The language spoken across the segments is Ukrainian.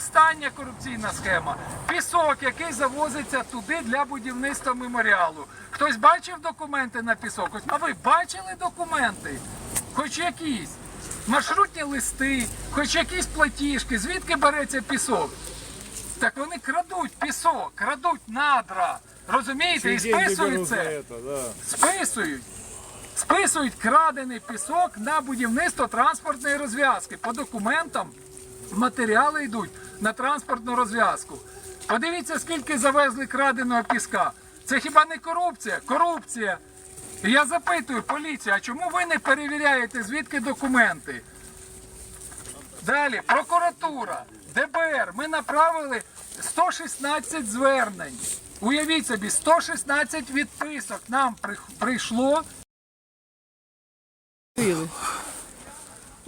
остання корупційна схема. Пісок, який завозиться туди для будівництва меморіалу. Хтось бачив документи на пісок? А ви бачили документи? Хоч якісь. Маршрутні листи, хоч якісь платіжки, звідки береться пісок? Так вони крадуть пісок, крадуть надра. Розумієте? І списують це. Списують. Списують крадений пісок на будівництво транспортної розв'язки. По документам матеріали йдуть на транспортну розв'язку. Подивіться, скільки завезли краденого піска. Це хіба не корупція? Корупція. І я запитую поліцію, а чому ви не перевіряєте, звідки документи? Далі, прокуратура, ДБР. Ми направили 116 звернень. Уявіть собі, 116 відписок нам прийшло.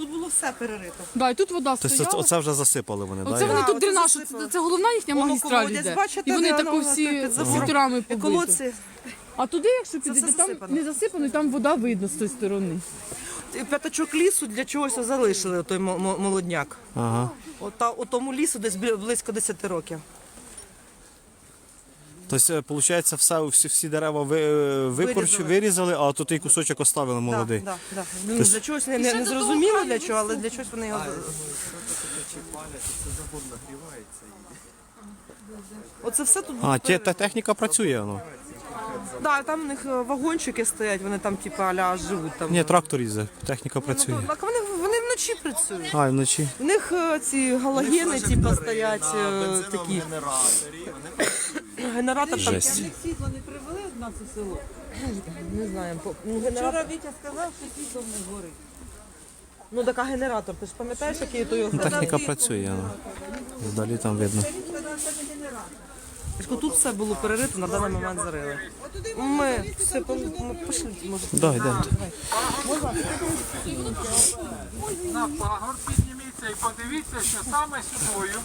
Тут було все перерито. Да, і тут вода Тобто стояла. оце вже засипали вони, Оце вони Да, тут оце дренаж, це, це головна їхня Воно магістраль колодязь, йде. бачите, І вони де тако воно всі під забором? сітрами І побиті. колодці. А туди, якщо все підійти, там засипано. не засипано, і там вода видно з тої сторони. І П'ятачок лісу для чогось залишили той мо- мо- молодняк. Ага. От, та, у тому лісу десь бі- близько 10 років. Тобто, виходить, все, всі, всі дерева ви, е, викорчу, Вирізали. вирізали, а тут і кусочок оставили молодий. Да, да, да. Ну, Для чогось не, не, не зрозуміло для чого, але для чогось вони його. Оце все тут А, те, та техніка працює, ну. Да, там у них е, вагончики стоять, вони там типу аля живуть там. Ні, трактор їздить, техніка працює. Так вони, вони вночі працюють. А, і вночі. У них е, ці галогени типу, стоять е, такі. Генератор там. Жесть. Світло не привели на це село. Не знаю. по- Ну, генератор. Вчора Вітя сказав, що світло не горить. Ну така генератор. Ти ж пам'ятаєш, який той його Техніка працює, ну. Вдалі там видно. Тобто Тут все було перерито, на даний момент зарили. Ми все по- ми пішли, може. Да, йдемо. На пагор підніміться і подивіться, що саме сюдою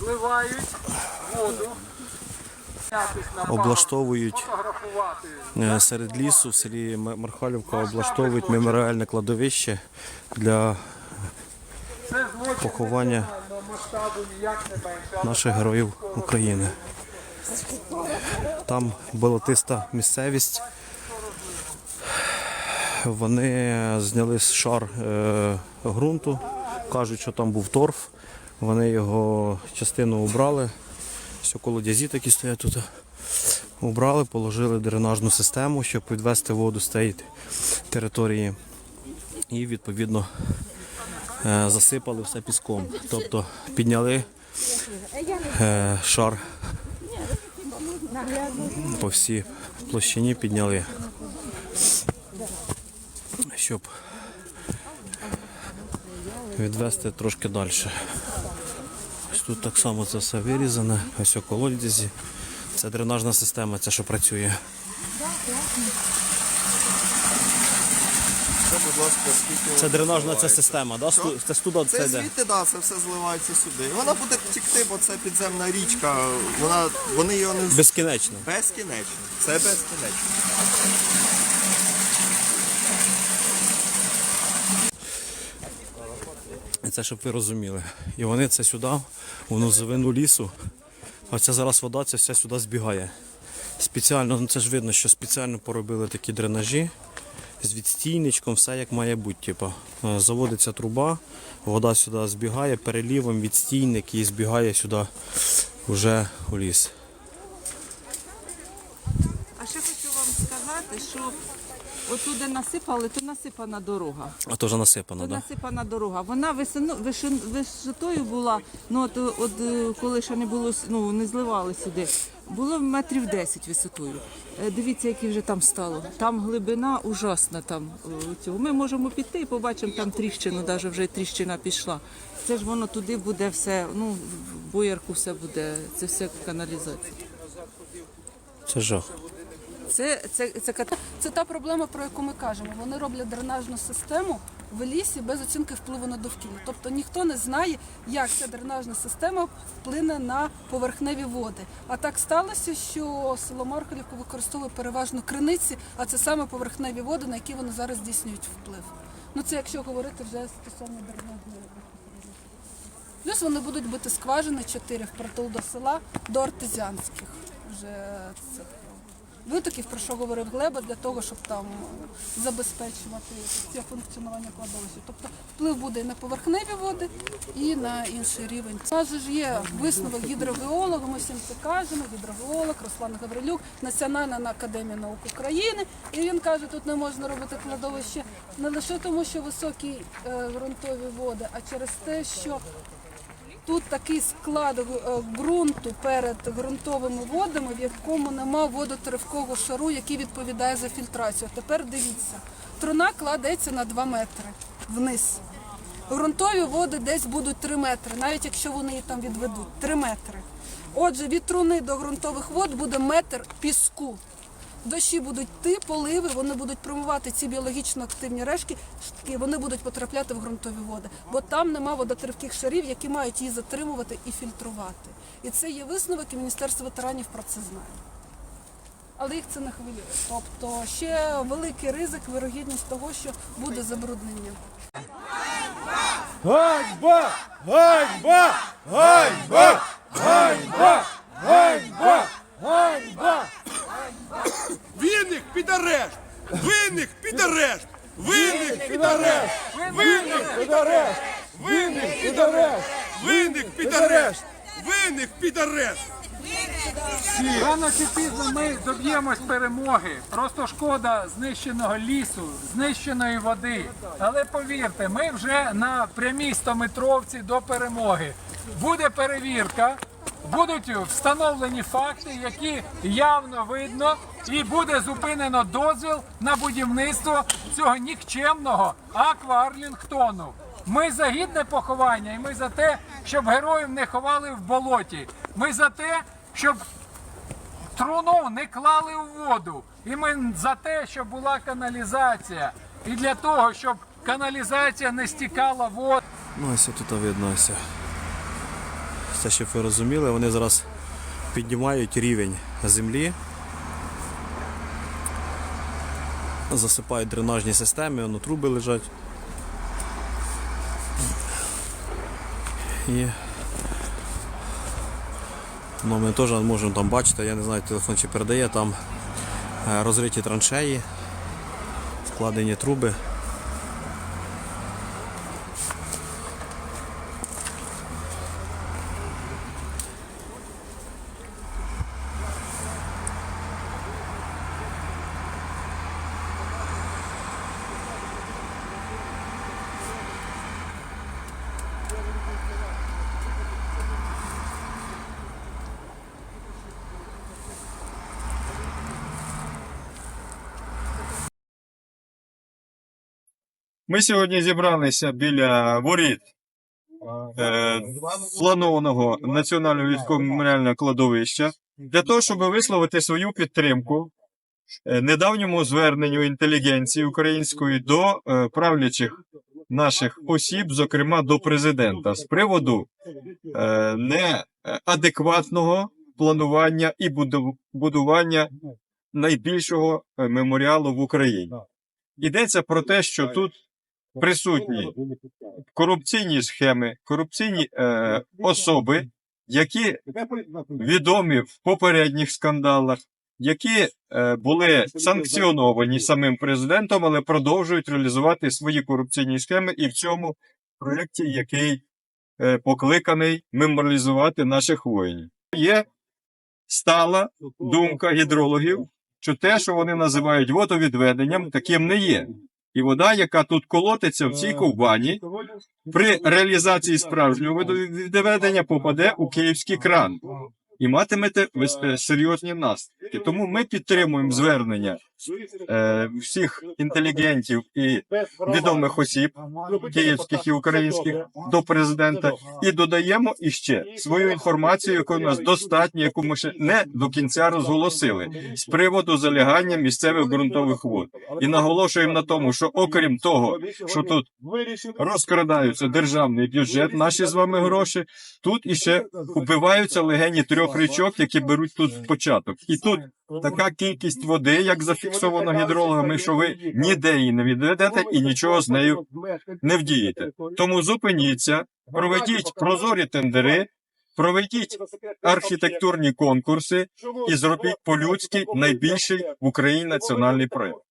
зливають воду. Облаштовують е, серед лісу в селі Мархалівка облаштовують меморіальне кладовище для поховання наших героїв України. Там болотиста місцевість. Вони зняли шар е, ґрунту, кажуть, що там був торф. Вони його частину убрали. Все колодязі такі стоять тут. Убрали, положили дренажну систему, щоб відвести воду з цієї території. І відповідно е, засипали все піском. Тобто підняли е, шар по всій площині підняли, щоб відвести трошки далі. Тут так само це все вирізане, ось у колодязі. Це дренажна система, це що працює. Це, будь ласка, скільки Це дренажна ця система, да? Сту- це студа Це це йде. звідти, да, це все зливається сюди. Вона буде тікти, бо це підземна річка. Вона, вони його не Безкінечно. безкінечно. Це безкінечно. Це щоб ви розуміли. І вони це сюди, у нозовину лісу. А ця зараз вода ця вся сюди збігає. Спеціально, ну це ж видно, що спеціально поробили такі дренажі з відстійничком, все як має бути. Типу. Е, Заводиться труба, вода сюди збігає, перелівом відстійник і збігає сюди вже у ліс. А ще хочу вам сказати, що отуди насипали, то насипана дорога. А то вже насипано, То? Да? насипана дорога. Вона висоно, вишин, висотою була, ну от, от е, коли ще не було, с- ну не зливали сюди, було метрів 10 висотою. Е, Дивіться, які вже там стало. Там глибина ужасна. Там е, цього. Ми можемо піти і побачимо там тріщину, навіть вже тріщина пішла. Це ж воно туди буде все, ну в боярку все буде, це все каналізація. Це жах. Це, це, це ката- Це та проблема, про яку ми кажемо. Вони роблять дренажну систему в лісі без оцінки впливу на довкілля. Тобто ніхто не знає, як ця дренажна система вплине на поверхневі води. А так сталося, що село Мархалівка використовує переважно криниці, а це саме поверхневі води, на які вони зараз здійснюють вплив. Ну це якщо говорити вже стосовно дренажної. Плюс вони будуть бити скважини 4 впритул до села, до артезіанських вже цих витоків, про що говорив Глеба, для того, щоб там забезпечувати це функціонування кладовища. Тобто вплив буде і на поверхневі води, і на інший рівень. У ж є висновок гідрогеолога, ми всім це кажемо, гідрогеолог Руслан Гаврилюк, Національна академія наук України. І він каже, тут не можна робити кладовище не лише тому, що високі е, ґрунтові води, а через те, що Тут такий склад е, ґрунту перед ґрунтовими водами, в якому нема водотеревкового шару, який відповідає за фільтрацію. Тепер дивіться, труна кладеться на 2 метри вниз. Ґрунтові води десь будуть 3 метри, навіть якщо вони її там відведуть. 3 метри. Отже, від труни до ґрунтових вод буде метр піску. Дощі будуть йти, поливи, вони будуть промивати ці біологічно активні рештки, штки, вони будуть потрапляти в ґрунтові води, бо там нема водотервких шарів, які мають її затримувати і фільтрувати. І це є висновок, і Міністерство ветеранів про це знає. Але їх це не хвилює. Тобто ще великий ризик, вирогідність того, що буде забруднення. Ганьба! Ганьба! Ганьба! Ганьба! Ганьба! Ганьба! Винних під арешт! Винних під арешт! Винних під арешт! Винних під арешт! Винних під арешт! Винних під арешт! Винних під арешт! Рано чи пізно ми доб'ємось перемоги. Просто шкода знищеного лісу, знищеної води. Але повірте, ми вже на прямій 100-метровці до перемоги. Буде перевірка, будуть встановлені факти, які явно видно, і буде зупинено дозвіл на будівництво цього нікчемного акваарлінгтону. Ми за гідне поховання, і ми за те, щоб героїв не ховали в болоті. Ми за те, щоб труну не клали у воду. І ми за те, щоб була каналізація. І для того, щоб каналізація не стікала в Ну, ось тут видно ось. Це, щоб ви розуміли, вони зараз піднімають рівень землі. Засипають дренажні системи, воно труби лежать. І ну, ми теж можемо там бачити, я не знаю, телефон чи передає, там е, розриті траншеї, вкладені труби. Ми сьогодні зібралися біля воріт е, планованого національного військового меморіального кладовища для того, щоб висловити свою підтримку е, недавньому зверненню інтелігенції української до е, правлячих наших осіб, зокрема до президента, з приводу неадекватного планування і будування найбільшого меморіалу в Україні. Йдеться про те, що тут присутні корупційні схеми, корупційні е, особи, які відомі в попередніх скандалах, які е, були санкціоновані самим президентом, але продовжують реалізувати свої корупційні схеми і в цьому проєкті, який е, покликаний меморалізувати наших воїнів. Є стала думка гідрологів, що те, що вони називають водовідведенням, таким не є. І вода, яка тут колотиться в цій ковбані, при реалізації справжнього водовідведення попаде у київський кран. І матимете е, серйозні наслідки. Тому ми підтримуємо звернення е, всіх інтелігентів і відомих осіб, київських і українських, до президента, і додаємо іще свою інформацію, яку у нас достатньо, яку ми ще не до кінця розголосили з приводу залягання місцевих ґрунтових вод. І наголошуємо на тому, що окрім того, що тут розкрадаються державний бюджет, наші з вами гроші, тут іще убиваються легені трьох річок, які беруть тут початок. І тут така кількість води, як зафіксовано гідрологами, що ви ніде її не відведете і нічого з нею не вдієте. Тому зупиніться, проведіть прозорі тендери, проведіть архітектурні конкурси і зробіть по-людськи найбільший в Україні національний проєкт.